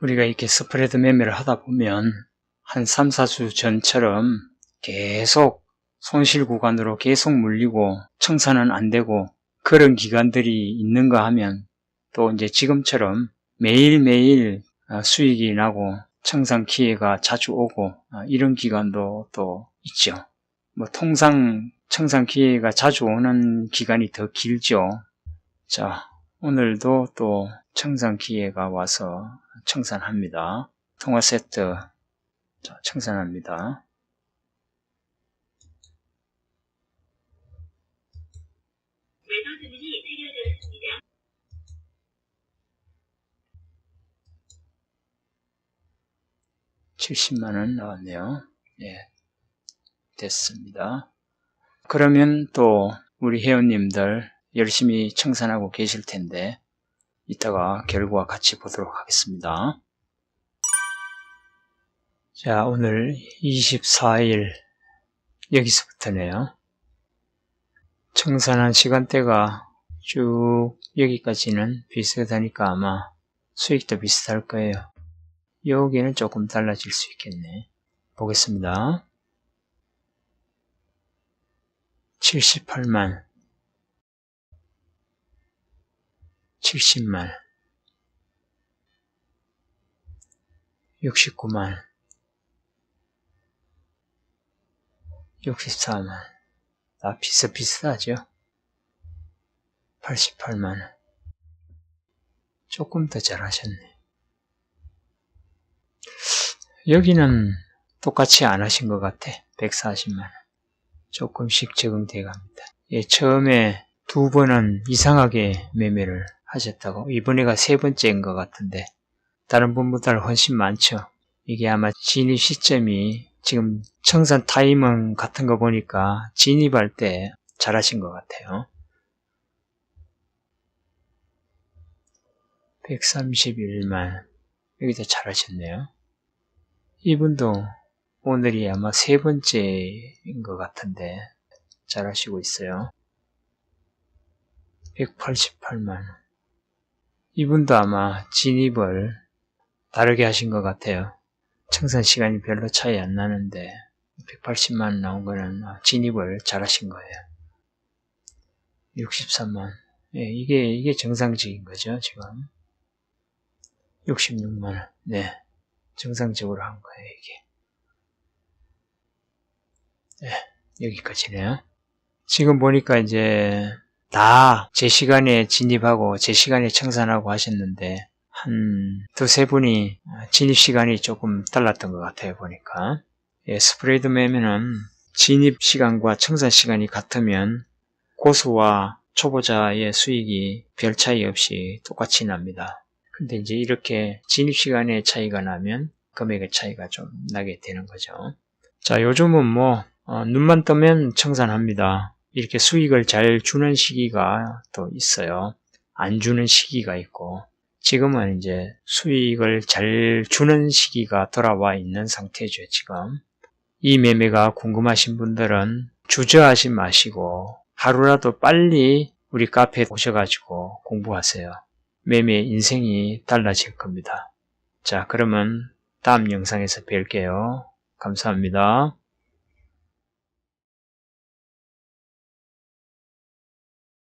우리가 이렇게 스프레드 매매를 하다 보면 한 3, 4주 전처럼 계속 손실 구간으로 계속 물리고 청산은 안 되고 그런 기간들이 있는가 하면 또 이제 지금처럼 매일매일 어, 수익이 나고 청산 기회가 자주 오고 어, 이런 기간도 또 있죠. 뭐 통상 청산 기회가 자주 오는 기간이 더 길죠. 자, 오늘도 또 청산 기회가 와서 청산합니다. 통화 세트 자, 청산합니다. 매도 주문이 체결되었습니다. 칠 70만 원 나왔네요. 예. 됐습니다. 그러면 또 우리 회원님들 열심히 청산하고 계실 텐데 이따가 결과 같이 보도록 하겠습니다. 자, 오늘 24일 여기서부터네요. 청산한 시간대가 쭉 여기까지는 비슷하니까 아마 수익도 비슷할 거예요. 여기는 조금 달라질 수 있겠네. 보겠습니다. 78만 70만 69만 64만 다 비슷비슷하죠 88만 조금 더 잘하셨네. 여기는 똑같이 안 하신 것 같아. 140만 조금씩 적응돼 갑니다. 예, 처음에 두 번은 이상하게 매매를 하셨다고. 이번에가 세 번째인 것 같은데. 다른 분보다 훨씬 많죠. 이게 아마 진입 시점이 지금 청산 타이밍 같은 거 보니까 진입할 때 잘하신 것 같아요. 131만. 여기도 잘하셨네요. 이분도 오늘이 아마 세 번째인 것 같은데 잘하시고 있어요. 188만 이분도 아마 진입을 다르게 하신 것 같아요. 청산 시간이 별로 차이 안 나는데 180만 나온 거는 진입을 잘 하신 거예요. 63만 예, 이게 이게 정상적인 거죠 지금 66만 네 정상적으로 한 거예요 이게 네 여기까지네요. 지금 보니까 이제 다 제 시간에 진입하고 제 시간에 청산하고 하셨는데 한 두세 분이 진입 시간이 조금 달랐던 것 같아요 보니까. 예, 스프레이드 매매는 진입 시간과 청산 시간이 같으면 고수와 초보자의 수익이 별 차이 없이 똑같이 납니다. 근데 이제 이렇게 진입 시간의 차이가 나면 금액의 차이가 좀 나게 되는 거죠. 자 요즘은 뭐 어, 눈만 뜨면 청산합니다 이렇게 수익을 잘 주는 시기가 또 있어요. 안 주는 시기가 있고 지금은 이제 수익을 잘 주는 시기가 돌아와 있는 상태죠. 지금 이 매매가 궁금하신 분들은 주저하지 마시고 하루라도 빨리 우리 카페에 오셔가지고 공부하세요. 매매 인생이 달라질 겁니다. 자 그러면 다음 영상에서 뵐게요. 감사합니다.